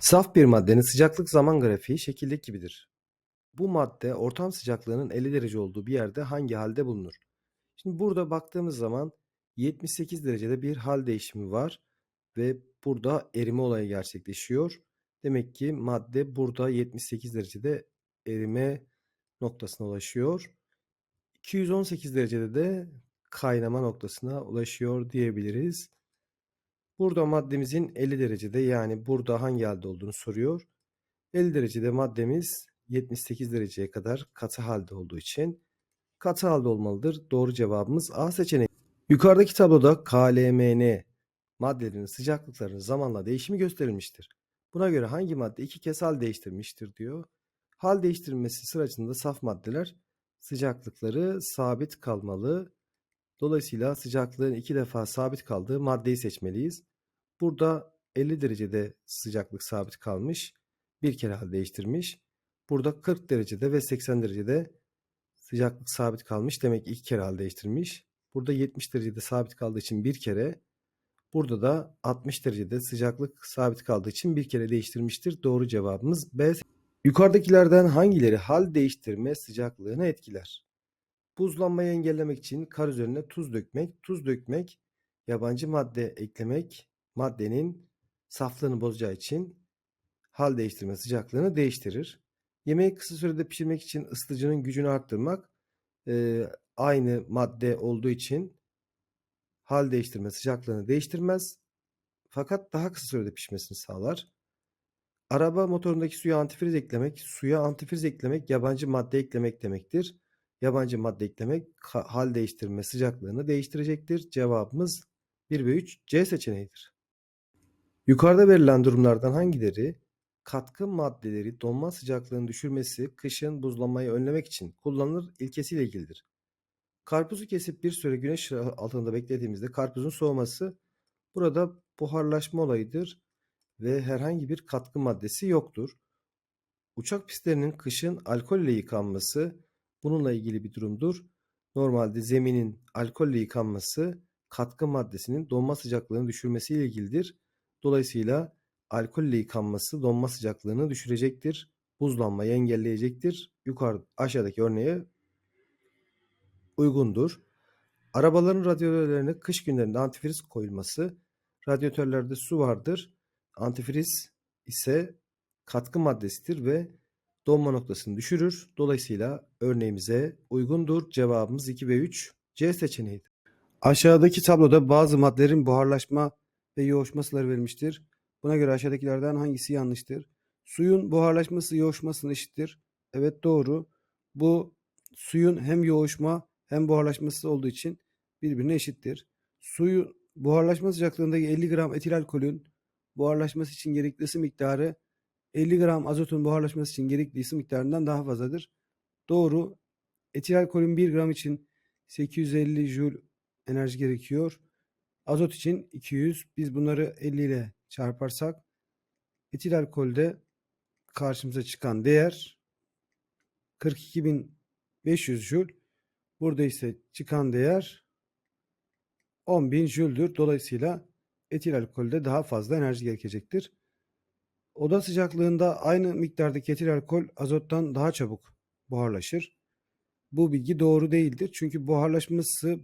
Saf bir maddenin sıcaklık zaman grafiği şekildeki gibidir. Bu madde ortam sıcaklığının 50 derece olduğu bir yerde hangi halde bulunur? Şimdi burada baktığımız zaman 78 derecede bir hal değişimi var ve burada erime olayı gerçekleşiyor. Demek ki madde burada 78 derecede erime noktasına ulaşıyor. 218 derecede de kaynama noktasına ulaşıyor diyebiliriz. Burada maddemizin 50 derecede yani burada hangi halde olduğunu soruyor. 50 derecede maddemiz 78 dereceye kadar katı halde olduğu için katı halde olmalıdır. Doğru cevabımız A seçeneği. Yukarıdaki tabloda KLMN maddelerin sıcaklıklarının zamanla değişimi gösterilmiştir. Buna göre hangi madde iki kez hal değiştirmiştir diyor. Hal değiştirmesi sırasında saf maddeler sıcaklıkları sabit kalmalı. Dolayısıyla sıcaklığın iki defa sabit kaldığı maddeyi seçmeliyiz. Burada 50 derecede sıcaklık sabit kalmış. Bir kere hal değiştirmiş. Burada 40 derecede ve 80 derecede sıcaklık sabit kalmış. Demek ki iki kere hal değiştirmiş. Burada 70 derecede sabit kaldığı için bir kere. Burada da 60 derecede sıcaklık sabit kaldığı için bir kere değiştirmiştir. Doğru cevabımız B. Yukarıdakilerden hangileri hal değiştirme sıcaklığını etkiler? Buzlanmayı engellemek için kar üzerine tuz dökmek, tuz dökmek, yabancı madde eklemek, maddenin saflığını bozacağı için hal değiştirme sıcaklığını değiştirir. Yemeği kısa sürede pişirmek için ısıtıcının gücünü arttırmak e, aynı madde olduğu için hal değiştirme sıcaklığını değiştirmez. Fakat daha kısa sürede pişmesini sağlar. Araba motorundaki suya antifriz eklemek, suya antifriz eklemek yabancı madde eklemek demektir. Yabancı madde eklemek hal değiştirme sıcaklığını değiştirecektir. Cevabımız 1 ve 3 C seçeneğidir. Yukarıda verilen durumlardan hangileri katkı maddeleri donma sıcaklığını düşürmesi, kışın buzlanmayı önlemek için kullanılır ilkesiyle ilgilidir. Karpuzu kesip bir süre güneş altında beklediğimizde karpuzun soğuması burada buharlaşma olayıdır ve herhangi bir katkı maddesi yoktur. Uçak pistlerinin kışın alkol ile yıkanması bununla ilgili bir durumdur. Normalde zeminin alkolle yıkanması katkı maddesinin donma sıcaklığını düşürmesiyle ilgilidir. Dolayısıyla alkolle yıkanması donma sıcaklığını düşürecektir. Buzlanmayı engelleyecektir. Yukarı aşağıdaki örneğe uygundur. Arabaların radyatörlerine kış günlerinde antifriz koyulması. Radyatörlerde su vardır. Antifriz ise katkı maddesidir ve donma noktasını düşürür. Dolayısıyla örneğimize uygundur. Cevabımız 2 ve 3 C seçeneğidir. Aşağıdaki tabloda bazı maddelerin buharlaşma ve yoğuşma verilmiştir. Buna göre aşağıdakilerden hangisi yanlıştır? Suyun buharlaşması yoğuşmasına eşittir. Evet doğru. Bu suyun hem yoğuşma hem buharlaşması olduğu için birbirine eşittir. Suyu buharlaşma sıcaklığındaki 50 gram etil alkolün buharlaşması için gerekli miktarı 50 gram azotun buharlaşması için gerekli miktarından daha fazladır. Doğru. Etil alkolün 1 gram için 850 joule enerji gerekiyor. Azot için 200. Biz bunları 50 ile çarparsak etil alkolde karşımıza çıkan değer 42.500 joule. Burada ise çıkan değer 10.000 joule'dur. Dolayısıyla etil alkolde daha fazla enerji gerekecektir. Oda sıcaklığında aynı miktardaki etil alkol azottan daha çabuk buharlaşır. Bu bilgi doğru değildir. Çünkü buharlaşması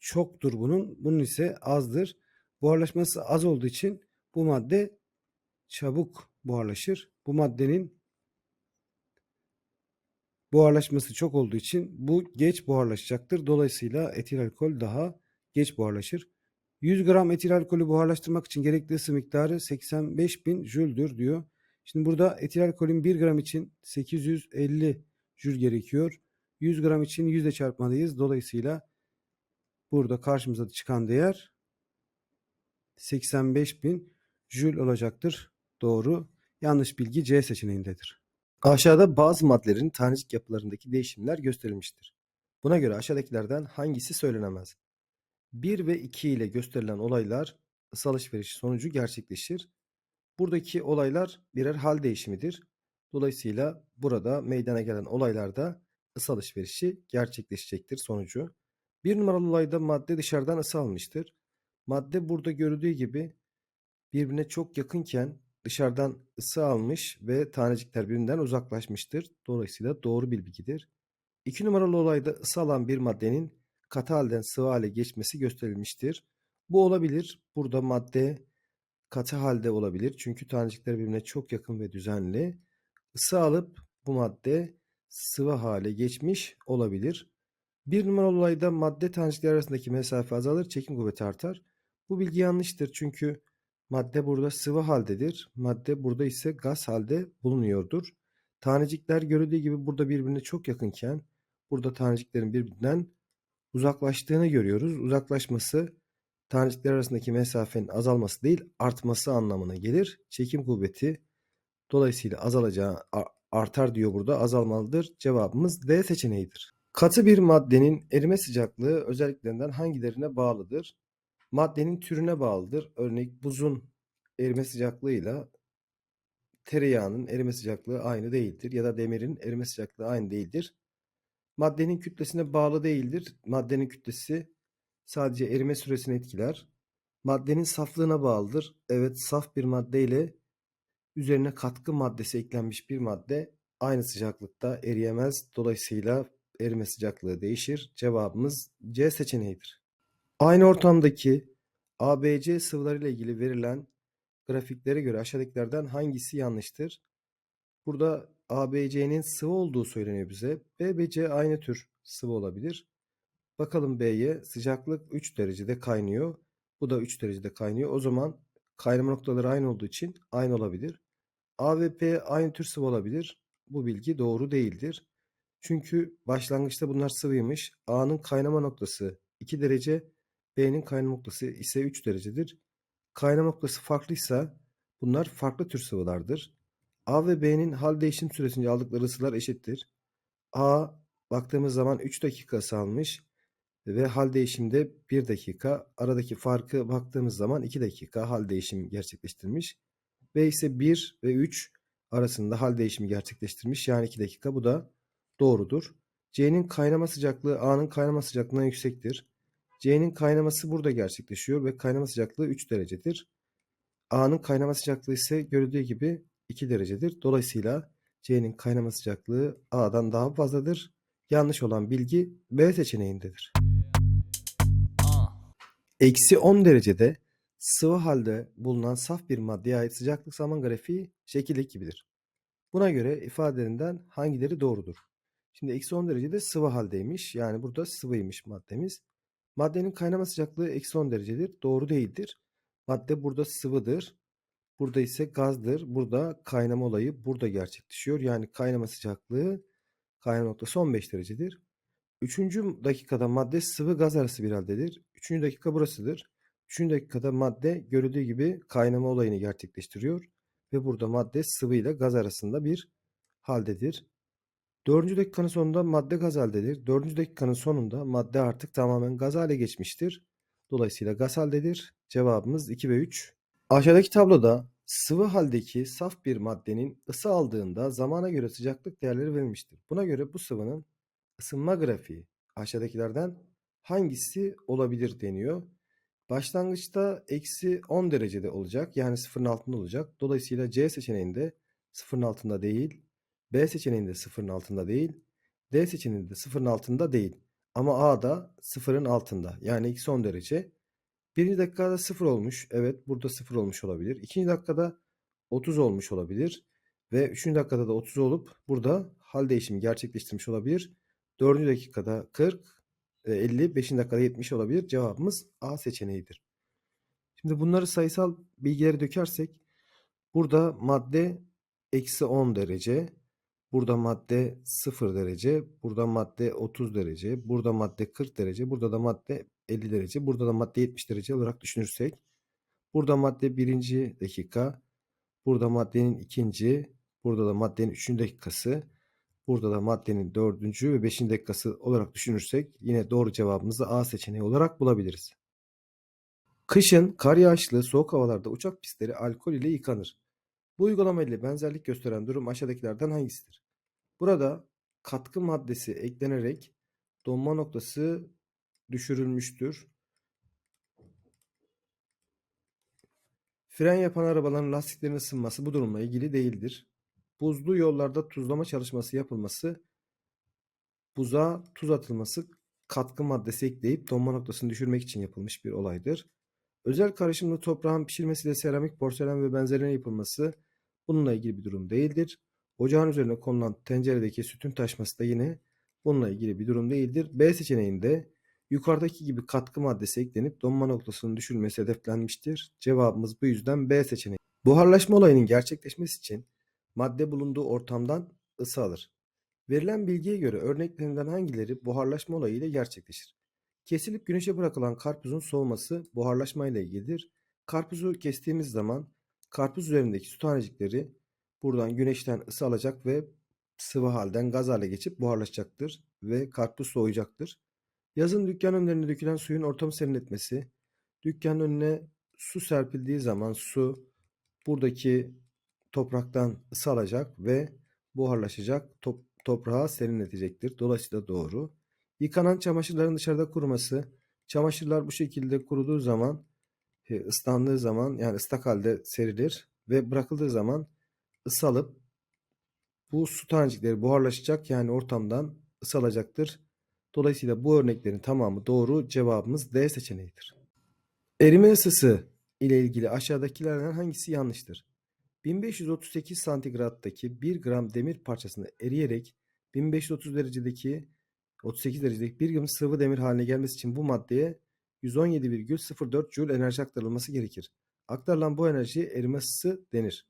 çoktur bunun. Bunun ise azdır. Buharlaşması az olduğu için bu madde çabuk buharlaşır. Bu maddenin buharlaşması çok olduğu için bu geç buharlaşacaktır. Dolayısıyla etil alkol daha geç buharlaşır. 100 gram etil alkolü buharlaştırmak için gerekli ısı miktarı 85 bin jüldür diyor. Şimdi burada etil alkolün 1 gram için 850 jül gerekiyor. 100 gram için 100 ile çarpmalıyız. Dolayısıyla burada karşımıza çıkan değer 85 bin jül olacaktır. Doğru. Yanlış bilgi C seçeneğindedir. Aşağıda bazı maddelerin tanecik yapılarındaki değişimler gösterilmiştir. Buna göre aşağıdakilerden hangisi söylenemez? 1 ve 2 ile gösterilen olaylar ısı alışverişi sonucu gerçekleşir. Buradaki olaylar birer hal değişimidir. Dolayısıyla burada meydana gelen olaylarda ısı alışverişi gerçekleşecektir sonucu. Bir numaralı olayda madde dışarıdan ısı almıştır. Madde burada görüldüğü gibi birbirine çok yakınken dışarıdan ısı almış ve tanecikler birbirinden uzaklaşmıştır. Dolayısıyla doğru bir bilgidir. 2 numaralı olayda ısı alan bir maddenin katı halden sıvı hale geçmesi gösterilmiştir. Bu olabilir. Burada madde katı halde olabilir. Çünkü tanecikler birbirine çok yakın ve düzenli. Isı alıp bu madde sıvı hale geçmiş olabilir. Bir numaralı olayda madde tanecikler arasındaki mesafe azalır, çekim kuvveti artar. Bu bilgi yanlıştır çünkü madde burada sıvı haldedir. Madde burada ise gaz halde bulunuyordur. Tanecikler görüldüğü gibi burada birbirine çok yakınken burada taneciklerin birbirinden uzaklaştığını görüyoruz. Uzaklaşması tanecikler arasındaki mesafenin azalması değil artması anlamına gelir. Çekim kuvveti dolayısıyla azalacağı artar diyor burada azalmalıdır. Cevabımız D seçeneğidir. Katı bir maddenin erime sıcaklığı özelliklerinden hangilerine bağlıdır? Maddenin türüne bağlıdır. Örnek buzun erime sıcaklığıyla tereyağının erime sıcaklığı aynı değildir ya da demirin erime sıcaklığı aynı değildir. Maddenin kütlesine bağlı değildir. Maddenin kütlesi sadece erime süresini etkiler. Maddenin saflığına bağlıdır. Evet, saf bir madde ile üzerine katkı maddesi eklenmiş bir madde aynı sıcaklıkta eriyemez. Dolayısıyla erime sıcaklığı değişir. Cevabımız C seçeneğidir. Aynı ortamdaki ABC sıvılarıyla ilgili verilen grafiklere göre aşağıdakilerden hangisi yanlıştır? Burada ABC'nin sıvı olduğu söyleniyor bize. B ve C aynı tür sıvı olabilir. Bakalım B'ye sıcaklık 3 derecede kaynıyor. Bu da 3 derecede kaynıyor. O zaman kaynama noktaları aynı olduğu için aynı olabilir. A ve P aynı tür sıvı olabilir. Bu bilgi doğru değildir. Çünkü başlangıçta bunlar sıvıymış. A'nın kaynama noktası 2 derece, B'nin kaynama noktası ise 3 derecedir. Kaynama noktası farklıysa bunlar farklı tür sıvılardır. A ve B'nin hal değişim süresince aldıkları ısılar eşittir. A baktığımız zaman 3 dakika almış ve hal değişimde 1 dakika. Aradaki farkı baktığımız zaman 2 dakika hal değişimi gerçekleştirmiş. B ise 1 ve 3 arasında hal değişimi gerçekleştirmiş. Yani 2 dakika. Bu da doğrudur. C'nin kaynama sıcaklığı A'nın kaynama sıcaklığından yüksektir. C'nin kaynaması burada gerçekleşiyor ve kaynama sıcaklığı 3 derecedir. A'nın kaynama sıcaklığı ise görüldüğü gibi 2 derecedir. Dolayısıyla C'nin kaynama sıcaklığı A'dan daha fazladır. Yanlış olan bilgi B seçeneğindedir. Eksi 10 derecede sıvı halde bulunan saf bir maddeye ait sıcaklık zaman grafiği şekildeki gibidir. Buna göre ifadelerinden hangileri doğrudur? Şimdi eksi 10 derecede sıvı haldeymiş. Yani burada sıvıymış maddemiz. Maddenin kaynama sıcaklığı eksi 10 derecedir. Doğru değildir. Madde burada sıvıdır. Burada ise gazdır. Burada kaynama olayı burada gerçekleşiyor. Yani kaynama sıcaklığı kaynama noktası 15 derecedir. Üçüncü dakikada madde sıvı gaz arası bir haldedir. Üçüncü dakika burasıdır. Üçüncü dakikada madde görüldüğü gibi kaynama olayını gerçekleştiriyor. Ve burada madde sıvı ile gaz arasında bir haldedir. Dördüncü dakikanın sonunda madde gaz. Dördüncü dakikanın sonunda madde artık tamamen gaz hale geçmiştir. Dolayısıyla gaz. Cevabımız 2 ve 3. Aşağıdaki tabloda sıvı haldeki saf bir maddenin ısı aldığında zamana göre sıcaklık değerleri verilmiştir. Buna göre bu sıvının ısınma grafiği aşağıdakilerden hangisi olabilir deniyor. Başlangıçta eksi 10 derecede olacak. Yani sıfırın altında olacak. Dolayısıyla C seçeneğinde sıfırın altında değil. B seçeneğinde sıfırın altında değil. D seçeneğinde sıfırın altında değil. Ama A da sıfırın altında. Yani eksi 10 derece. Birinci dakikada sıfır olmuş. Evet burada sıfır olmuş olabilir. İkinci dakikada 30 olmuş olabilir. Ve üçüncü dakikada da 30 olup burada hal değişimi gerçekleştirmiş olabilir. Dördüncü dakikada 40, e, 50, beşinci dakikada 70 olabilir. Cevabımız A seçeneğidir. Şimdi bunları sayısal bilgileri dökersek burada madde eksi 10 derece, burada madde 0 derece, burada madde 30 derece, burada madde 40 derece, burada da madde 50 derece, burada da madde 70 derece olarak düşünürsek burada madde birinci dakika, burada maddenin ikinci, burada da maddenin üçüncü dakikası, burada da maddenin dördüncü ve beşinci dakikası olarak düşünürsek yine doğru cevabımızı A seçeneği olarak bulabiliriz. Kışın kar yağışlı soğuk havalarda uçak pistleri alkol ile yıkanır. Bu uygulama ile benzerlik gösteren durum aşağıdakilerden hangisidir? Burada katkı maddesi eklenerek donma noktası düşürülmüştür. Fren yapan arabaların lastiklerinin ısınması bu durumla ilgili değildir. Buzlu yollarda tuzlama çalışması yapılması, buza tuz atılması katkı maddesi ekleyip donma noktasını düşürmek için yapılmış bir olaydır. Özel karışımlı toprağın pişirmesiyle seramik, porselen ve benzerlerine yapılması bununla ilgili bir durum değildir. Ocağın üzerine konulan tenceredeki sütün taşması da yine bununla ilgili bir durum değildir. B seçeneğinde yukarıdaki gibi katkı maddesi eklenip donma noktasının düşürülmesi hedeflenmiştir. Cevabımız bu yüzden B seçeneği. Buharlaşma olayının gerçekleşmesi için madde bulunduğu ortamdan ısı alır. Verilen bilgiye göre örneklerinden hangileri buharlaşma olayıyla gerçekleşir? Kesilip güneşe bırakılan karpuzun soğuması buharlaşma ile ilgilidir. Karpuzu kestiğimiz zaman karpuz üzerindeki su tanecikleri buradan güneşten ısı alacak ve sıvı halden gaz hale geçip buharlaşacaktır ve karpuz soğuyacaktır. Yazın dükkan önlerine dökülen suyun ortamı serinletmesi, dükkanın önüne su serpildiği zaman su buradaki topraktan ısı alacak ve buharlaşacak, top, toprağı serinletecektir. Dolayısıyla doğru. Yıkanan çamaşırların dışarıda kuruması, çamaşırlar bu şekilde kuruduğu zaman, ıslandığı zaman yani ıslak halde serilir ve bırakıldığı zaman ısı alıp bu su tanecikleri buharlaşacak yani ortamdan ısı alacaktır. Dolayısıyla bu örneklerin tamamı doğru. Cevabımız D seçeneğidir. Erime ısısı ile ilgili aşağıdakilerden hangisi yanlıştır? 1538 santigrattaki 1 gram demir parçasını eriyerek 1530 derecedeki 38 derecedeki 1 gram sıvı demir haline gelmesi için bu maddeye 117,04 Joule enerji aktarılması gerekir. Aktarılan bu enerjiye erime ısısı denir.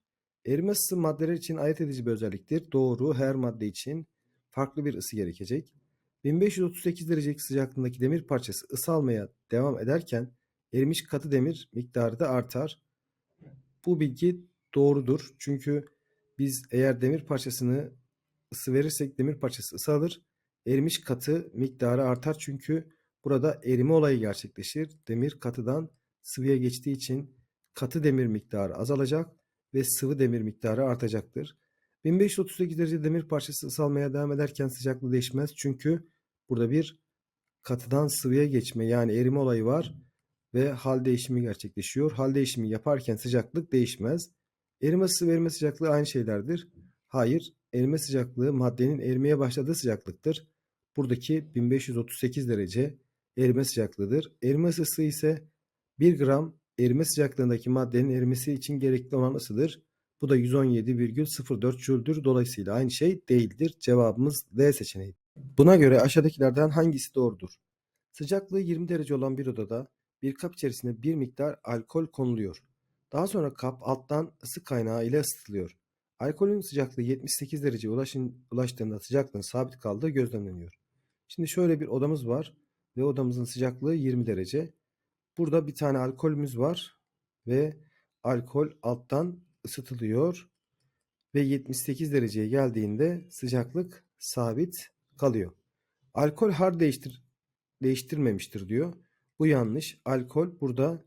Erime ısısı maddeler için ayırt edici bir özelliktir. Doğru her madde için farklı bir ısı gerekecek. 1538 derecelik sıcaklığındaki demir parçası ısı almaya devam ederken erimiş katı demir miktarı da artar. Bu bilgi doğrudur. Çünkü biz eğer demir parçasını ısı verirsek demir parçası ısı alır. Erimiş katı miktarı artar çünkü burada erime olayı gerçekleşir. Demir katıdan sıvıya geçtiği için katı demir miktarı azalacak ve sıvı demir miktarı artacaktır. 1538 derece demir parçası ısalmaya devam ederken sıcaklığı değişmez. Çünkü burada bir katıdan sıvıya geçme yani erime olayı var ve hal değişimi gerçekleşiyor. Hal değişimi yaparken sıcaklık değişmez. Erime ısı ve erime sıcaklığı aynı şeylerdir. Hayır, erime sıcaklığı maddenin erimeye başladığı sıcaklıktır. Buradaki 1538 derece erime sıcaklığıdır. Erime ısısı ise 1 gram erime sıcaklığındaki maddenin erimesi için gerekli olan ısıdır. Bu da 117,04 Joule'dur. Dolayısıyla aynı şey değildir. Cevabımız D seçeneği. Buna göre aşağıdakilerden hangisi doğrudur? Sıcaklığı 20 derece olan bir odada bir kap içerisine bir miktar alkol konuluyor. Daha sonra kap alttan ısı kaynağı ile ısıtılıyor. Alkolün sıcaklığı 78 dereceye ulaşın, ulaştığında sıcaklığın sabit kaldığı gözlemleniyor. Şimdi şöyle bir odamız var ve odamızın sıcaklığı 20 derece. Burada bir tane alkolümüz var ve alkol alttan ısıtılıyor ve 78 dereceye geldiğinde sıcaklık sabit kalıyor. Alkol har değiştir değiştirmemiştir diyor. Bu yanlış. Alkol burada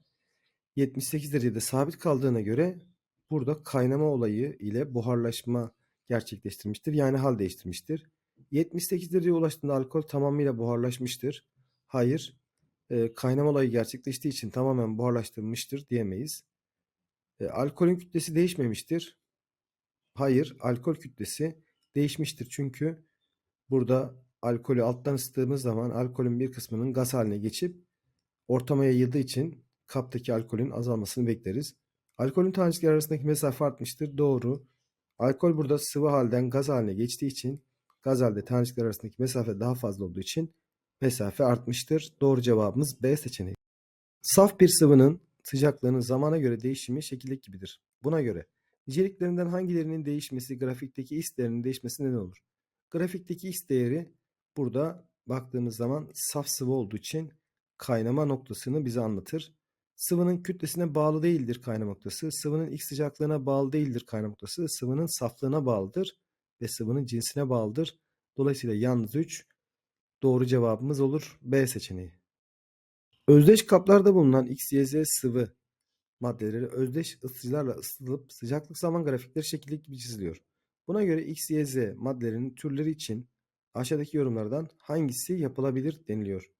78 derecede sabit kaldığına göre burada kaynama olayı ile buharlaşma gerçekleştirmiştir. Yani hal değiştirmiştir. 78 dereceye ulaştığında alkol tamamıyla buharlaşmıştır. Hayır, e, kaynama olayı gerçekleştiği için tamamen buharlaştırılmıştır diyemeyiz. E, alkolün kütlesi değişmemiştir. Hayır, alkol kütlesi değişmiştir. Çünkü burada alkolü alttan ısıttığımız zaman alkolün bir kısmının gaz haline geçip ortama yayıldığı için kaptaki alkolün azalmasını bekleriz. Alkolün tanecikleri arasındaki mesafe artmıştır. Doğru. Alkol burada sıvı halden gaz haline geçtiği için gaz halde tanecikler arasındaki mesafe daha fazla olduğu için mesafe artmıştır. Doğru cevabımız B seçeneği. Saf bir sıvının sıcaklığının zamana göre değişimi şekildeki gibidir. Buna göre niceliklerinden hangilerinin değişmesi grafikteki x değerinin değişmesi neden olur? Grafikteki x değeri burada baktığımız zaman saf sıvı olduğu için kaynama noktasını bize anlatır. Sıvının kütlesine bağlı değildir kaynama noktası. Sıvının x sıcaklığına bağlı değildir kaynama noktası. Sıvının saflığına bağlıdır ve sıvının cinsine bağlıdır. Dolayısıyla yalnız 3 doğru cevabımız olur. B seçeneği. Özdeş kaplarda bulunan X, Y, Z sıvı maddeleri özdeş ısıtıcılarla ısıtılıp sıcaklık zaman grafikleri şekilli gibi çiziliyor. Buna göre X, Y, Z maddelerinin türleri için aşağıdaki yorumlardan hangisi yapılabilir deniliyor.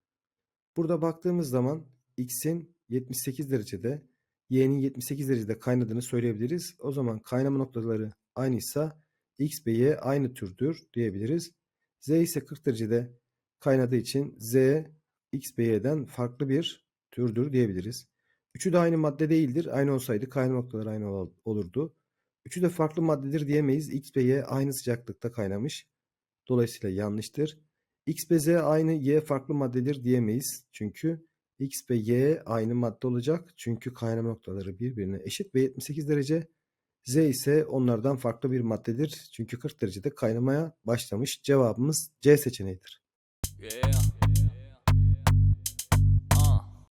Burada baktığımız zaman X'in 78 derecede, Y'nin 78 derecede kaynadığını söyleyebiliriz. O zaman kaynama noktaları aynıysa X ve Y aynı türdür diyebiliriz. Z ise 40 derecede kaynadığı için Z X ve Y'den farklı bir türdür diyebiliriz. Üçü de aynı madde değildir. Aynı olsaydı kaynama noktaları aynı ol- olurdu. Üçü de farklı maddedir diyemeyiz. X ve Y aynı sıcaklıkta kaynamış. Dolayısıyla yanlıştır. X ve Z aynı, Y farklı maddedir diyemeyiz. Çünkü X ve Y aynı madde olacak. Çünkü kaynama noktaları birbirine eşit ve 78 derece. Z ise onlardan farklı bir maddedir. Çünkü 40 derecede kaynamaya başlamış. Cevabımız C seçeneğidir. Yeah.